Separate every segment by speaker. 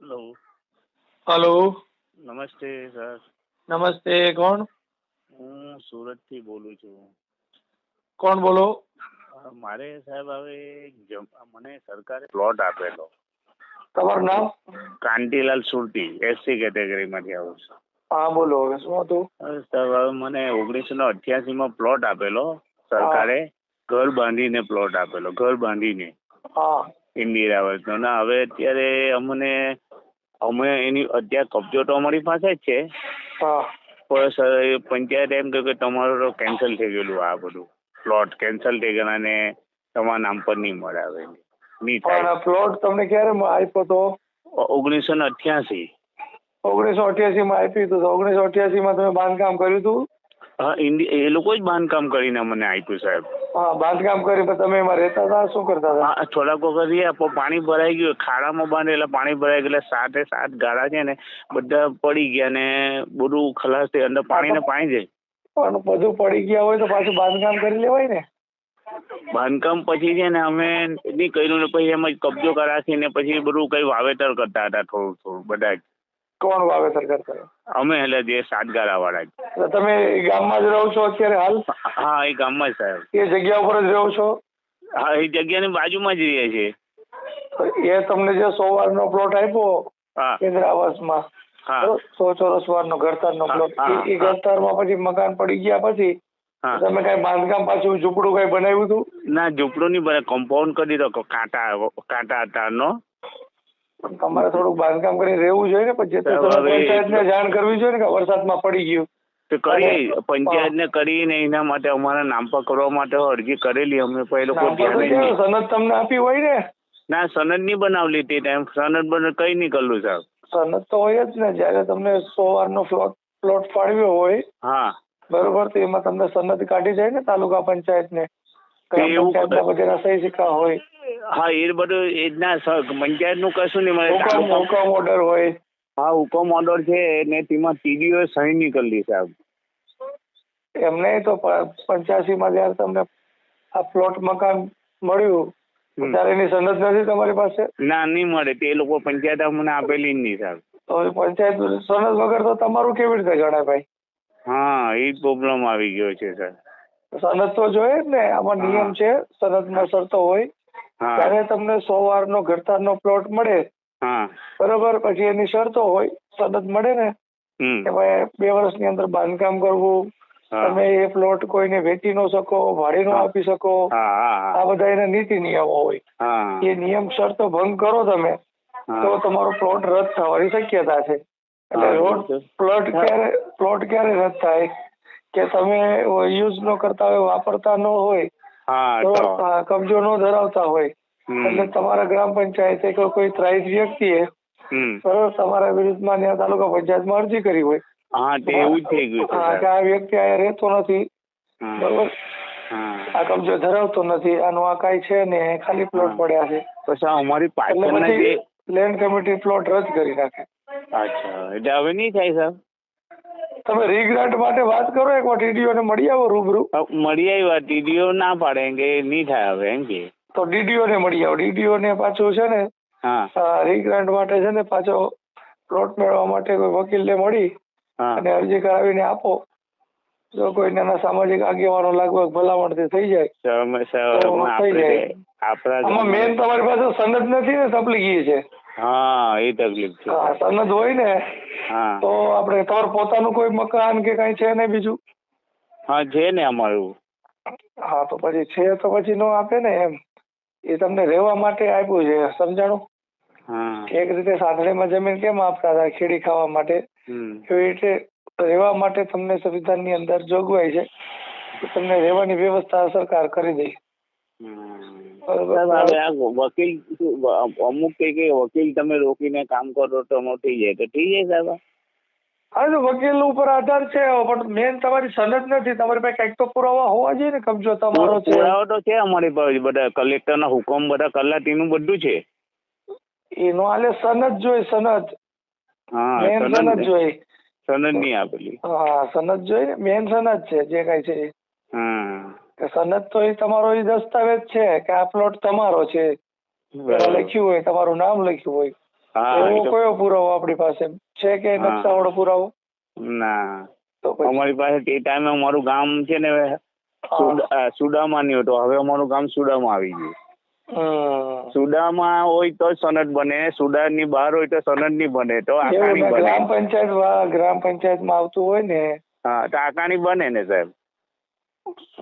Speaker 1: Hello
Speaker 2: hello
Speaker 1: નમસ્તે sir
Speaker 2: નમસ્તે કોણ?
Speaker 1: હું સુરતથી બોલું છું.
Speaker 2: કોણ બોલો?
Speaker 1: મારે સાહેબ હવે મને સરકારે પ્લોટ આપેલો.
Speaker 2: તમારું નામ?
Speaker 1: કાંતિલાલ સુરતી એસસી કેટેગરીમાંથી આવું છું.
Speaker 2: હા બોલો હવે શું હતું?
Speaker 1: સાહેબ મને ઓગણીસો ને અઠ્યાસીમાં પ્લોટ આપેલો સરકારે ઘર બાંધીને પ્લોટ આપેલો ઘર બાંધીને.
Speaker 2: હા.
Speaker 1: ઇન્દિરાવાસનો હવે અત્યારે અમને અમે એની અત્યારે કબજો તો અમારી પાસે જ છે.
Speaker 2: હા.
Speaker 1: પણ સર પંચાયત એમ કહ્યું કે તમારું તો કેન્સલ થઈ ગયેલું આ બધું. પ્લોટ કેન્સલ થઈ ગયેલા અને તમારા નામ પર નહીં મળે હવે. નહીં થાય.
Speaker 2: પ્લોટ તમને ક્યારે આપ્યો તો?
Speaker 1: ઓગણીસો ને અઠ્યાસી.
Speaker 2: ઓગણીસો અઠ્યાસી માં આપ્યું હતું ઓગણીસો અઠ્યાસી માં તમે બાંધકામ કર્યું હતું?
Speaker 1: હા એ લોકો જ બાંધકામ કરીને મને આપ્યું સાહેબ.
Speaker 2: હા બાંધકામ કર્યું પણ તમે એમાં રહેતા હતા? શું કરતા હતા?
Speaker 1: થોડાક વખત રહ્યા પાણી ભરાઈ ગયું. ખાડામાં બાંધે એટલે પાણી ભરાઈ ગયું. એટલે સાતે સાત ગાળા છે ને બધા પડી ગયા ને બધું ખલાસ થઈ અંદર પાણી ને પાણી જાય.
Speaker 2: પણ બધું પડી ગયા હોય તો પાછું બાંધકામ કરી લેવાય ને?
Speaker 1: બાંધકામ પછી છે ને અમે નહીં કર્યું ને પછી એમ જ કબજો કરાવી ને પછી બધું કઈ વાવેતર કરતા હતા થોડું થોડું બધા જ
Speaker 2: કોણ વાવેતર કરતા
Speaker 1: અમે એટલે જે સાતગારા વાળા
Speaker 2: તમે ગામમાં જ રહો છો અત્યારે હાલ?
Speaker 1: હા એ ગામમાં જ સાહેબ.
Speaker 2: એ જગ્યા ઉપર જ રહો છો?
Speaker 1: હા એ જગ્યાની બાજુમાં જ રહીએ છીએ.
Speaker 2: એ તમને જે સો વારનો પ્લોટ આપ્યો કેન્દ્ર આવાસમાં સો ચોરસ વારનો ઘરતરનો પ્લોટ એ ઘરતરમાં પછી મકાન પડી ગયા પછી તમે કઈ બાંધકામ પાછું ઝૂંપડું કઈ બનાવ્યું હતું?
Speaker 1: ના ઝૂંપડું નહીં બને કમ્પાઉન્ડ કરી દો કાંટા કાંટા તારનો
Speaker 2: પણ તમારે થોડુંક બાંધકામ કરીને રહેવું જોઈએ ને પછી પંચાયતને જાણ કરવી જોઈએ ને કે વરસાદમાં પડી ગયું.
Speaker 1: તો કરી પંચાયતને કરીને એના માટે અમારા નામ પર કરવા માટે અરજી કરેલી. અમે પણ એ લોકો ધ્યાન
Speaker 2: સનદ તમને આપી હોય ને?
Speaker 1: ના સનદ નહીં બનાવલી તે ટાઈમ સનદ બને કઈ નહીં કરલું સાહેબ.
Speaker 2: સનદ તો હોય જ ને જયારે તમને સો વારનો પ્લોટ પ્લોટ ફાળવ્યો હોય
Speaker 1: હા.
Speaker 2: બરોબર તો એમાં તમને સનદ કાઢી જાય ને તાલુકા પંચાયતને. બધાના સહી સિક્કા હોય.
Speaker 1: હા એ બધું એ જ ના પંચાયતનું કશું નહીં મળે.
Speaker 2: હુકમ ઓર્ડર હોય.
Speaker 1: હા હુકમ ઓર્ડર છે ને તેમાં ટીડીઓ સહી નહીં કરેલી સાહેબ
Speaker 2: એમને તો પંચ્યાસી માં જયારે તમને આ પ્લોટ મકાન મળ્યું ત્યારે એની સનદ નથી તમારી પાસે?
Speaker 1: ના નહીં મળે. તે લોકો પંચાયત અમને આપેલી જ નહીં સાહેબ.
Speaker 2: તો પંચાયત સનદ વગર તો તમારું કેવી રીતે ગણાય ભાઈ?
Speaker 1: હા એ પ્રોબ્લેમ આવી ગયો છે સર
Speaker 2: સનદ તો જોઈએ જ ને. આમાં નિયમ છે સનદમાં શરતો હોય. ત્યારે તમને સો વારનો ઘરતારનો પ્લોટ મળે. બરોબર? પછી એની શરતો હોય સનદ મળે ને. કે ભાઈ બે વર્ષની અંદર બાંધકામ કરવું. તમે એ પ્લોટ કોઈને વેચી ન શકો ભાડે નો આપી શકો. આ બધા એના નીતિ નિયમો હોય. એ નિયમ શરતો ભંગ કરો તમે તો તમારો પ્લોટ રદ થવાની શક્યતા છે. એટલે. પ્લોટ ક્યારે પ્લોટ ક્યારે રદ થાય? કે તમે યુઝ ન કરતા હોય વાપરતા ન હોય કબજો ન ધરાવતા હોય. એટલે તમારા ગ્રામ પંચાયતે કે કોઈ ત્રાહિત વ્યક્તિએ
Speaker 1: સરસ
Speaker 2: બરોબર તમારા વિરુદ્ધમાં ત્યાં તાલુકા પંચાયતમાં અરજી કરી હોય.
Speaker 1: હા તે એવું થઈ ગયું
Speaker 2: હા કે આ વ્યક્તિ અહીંયા રહેતો નથી. બરોબર? આ કબજો ધરાવતો નથી. આનું આ કાંઈ છે ને ખાલી પ્લોટ પડ્યા છે.
Speaker 1: પછી અમારી પાછળના જે
Speaker 2: લેન્ડ કમિટી પ્લોટ રદ કરી નાખે.
Speaker 1: અચ્છા એટલે હવે નહીં થાય સાહેબ?
Speaker 2: તમે રીગ્રાન્ટ માટે વાત કરો એકવાર ટીડીઓ ને મળી આવો રૂબરૂ.
Speaker 1: મળી આવ્યા ટીડીઓ ના પાડે કે નહીં થાય હવે એમ કે.
Speaker 2: તો ડીડીઓ ને મળી આવો. ડીડીઓ ને પાછું છે ને
Speaker 1: હા.
Speaker 2: રીગ્રાન્ટ માટે છે ને પાછો પ્લોટ મેળવવા માટે કોઈ વકીલ ને
Speaker 1: મળી
Speaker 2: અને અરજી કરાવીને આપો. જો કોઈ નાના સામાજિક આગેવાનો લાગવગ ભલામણથી થઈ જાય થઈ જાય.
Speaker 1: આપણા
Speaker 2: મેન તમારી પાસે સનદ નથી ને તકલીફ છે.
Speaker 1: હા એ તકલીફ છે.
Speaker 2: હા સનદ હોય ને
Speaker 1: હા.
Speaker 2: તો આપણે તમારું પોતાનું કોઈ મકાન કે કઈ છે ને બીજું?
Speaker 1: હા છે ને અમારું.
Speaker 2: હા તો પછી છે તો પછી નો આપે ને એમ. એ તમને રહેવા માટે આપ્યું છે સમજાણું? એક રીતે સાંથળીમાં જમીન કેમ આપતા હતા ખેડી ખાવા માટે? એવી રીતે રહેવા માટે તમને સંવિધાનની અંદર જોગવાઈ છે તમને રહેવાની વ્યવસ્થા સરકાર કરી દે.
Speaker 1: વકીલ અમુક કે વકીલ તમે રોકીને કામ કરો તો થઈ જાય તો થઈ જાય સાહેબ
Speaker 2: હા તો વકીલ ઉપર આધાર છે પણ મેન તમારી સનદ નથી તમારી પાસે કંઈક તો પુરાવા હોવા જોઈએ ને કબજો તમારો છે.
Speaker 1: પુરાવો તો છે અમારી પાસે બધા કલેક્ટરના હુકમ બધા કલાટીનું બધું છે.
Speaker 2: એનો આલે સનદ જોઈ સનદ.
Speaker 1: હા
Speaker 2: મેન
Speaker 1: સનદ
Speaker 2: જોઈએ જોઈ.
Speaker 1: સનદ નહીં આપેલી.
Speaker 2: હા સનદ જોઈએ મેન સનદ છે જે કઈ છે કે સનદ તો એ તમારો એ દસ્તાવેજ છે કે આ પ્લોટ તમારો છે. લખ્યું હોય તમારું નામ લખ્યું હોય. એવો કયો પુરાવો આપણી પાસે? છે કે. નકશાવાળો પુરાવો?
Speaker 1: ના.
Speaker 2: તો
Speaker 1: અમારી પાસે તે ટાઈમે અમારું ગામ છે ને સુડામાં નહીં હતું. હવે અમારું ગામ સુડામાં આવી ગયું. સુડામાં હોય તો સનદ બને સુડાની બહાર હોય તો સનદની બને તો
Speaker 2: ગ્રામ પંચાયત ગ્રામ પંચાયતમાં આવતું હોય ને.
Speaker 1: હા તો આકાણી બને ને સાહેબ.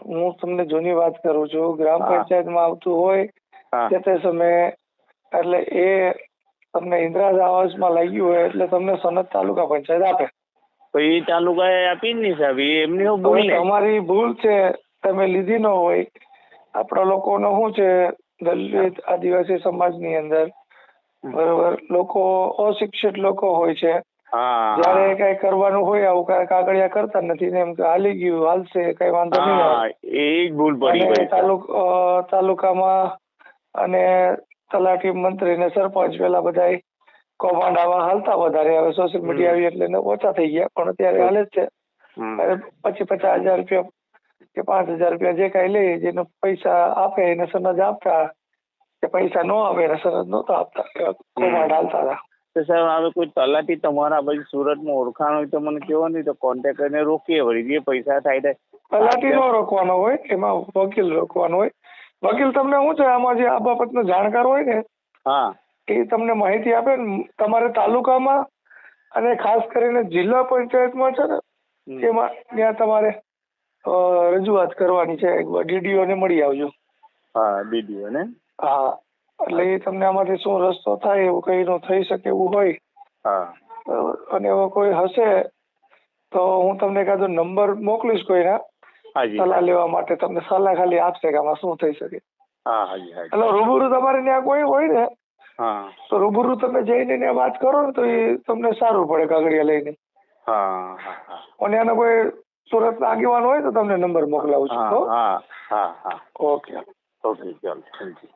Speaker 2: હું તમને જૂની વાત કરું છું. ગ્રામ. પંચાયતમાં આવતું હોય તે તે સમયે એટલે એ તમને ઇન્દિરા આવાસમાં લાગ્યું હોય એટલે તમને સનત તાલુકા પંચાયત આપે.
Speaker 1: તો એ તાલુકાએ આપી જ નહીં સાહેબ એમની ભૂલ
Speaker 2: અમારી ભૂલ છે તમે લીધી ન હોય. આપણા લોકોનો શું છે દલિત આદિવાસી સમાજની અંદર બરોબર લોકો અશિક્ષિત લોકો હોય છે. જયારે કઈ કરવાનું હોય આવું કઈ કાગળિયા કરતા નથી ને એમ કે હાલી ગયું હાલશે કઈ વાંધો નહીં આવે.
Speaker 1: એ જ ભૂલ પડી ગઈ
Speaker 2: તાલુક તાલુકામાં અને તલાટી મંત્રી ને સરપંચ પેલા બધા કૌભાંડ આવા હાલતા વધારે. હવે સોશિયલ મીડિયા આવી એટલે ઓછા થઈ ગયા પણ અત્યારે હાલે જ છે. પછી પચાસ હજાર રૂપિયા કે પાંચ હજાર રૂપિયા જે કઈ લે જેને પૈસા આપે એને સમજ આપતા. કે પૈસા ન આવે એને સમજ નહોતા આપતા. કૌભાંડ હાલતા હતા.
Speaker 1: તો સાહેબ હવે કોઈ તલાટી તમારા પછી સુરતમાં ઓળખાણ હોય તો મને કહો નહીં તો કોન્ટેક્ટ કરીને રોકીએ વળી જે પૈસા થાય થાય
Speaker 2: તલાટી નો રોકવાનો હોય એમાં વકીલ રોકવાનો હોય. વકીલ તમને શું છે આમાં જે આ બાબતનો જાણકાર હોય ને
Speaker 1: હા.
Speaker 2: એ તમને માહિતી આપે ને તમારે તાલુકામાં અને ખાસ કરીને જિલ્લા પંચાયતમાં છે ને એમાં ત્યાં તમારે રજૂઆત કરવાની છે. એકવાર DDO ને મળી આવજો.
Speaker 1: હા ડીડીઓ ને
Speaker 2: હા. એટલે એ તમને આમાંથી શું રસ્તો થાય એવું કઈ નો થઈ શકે એવું હોય. અને એવો કોઈ હશે તો હું તમને એકાદો નંબર મોકલીશ કોઈના સલાહ લેવા માટે. તમને સલાહ ખાલી આપશે કે આમાં શું થઈ શકે. એટલે રૂબરૂ તમારે ત્યાં કોઈ હોય ને તો રૂબરૂ તમે જઈને ત્યાં વાત કરો ને તો એ તમને સારું પડે કાગળિયા લઈને. અને એનો કોઈ સુરત આગેવાન હોય તો તમને નંબર મોકલાવું છું. ઓકે.
Speaker 1: ઓકે ચાલો થેન્ક યુ.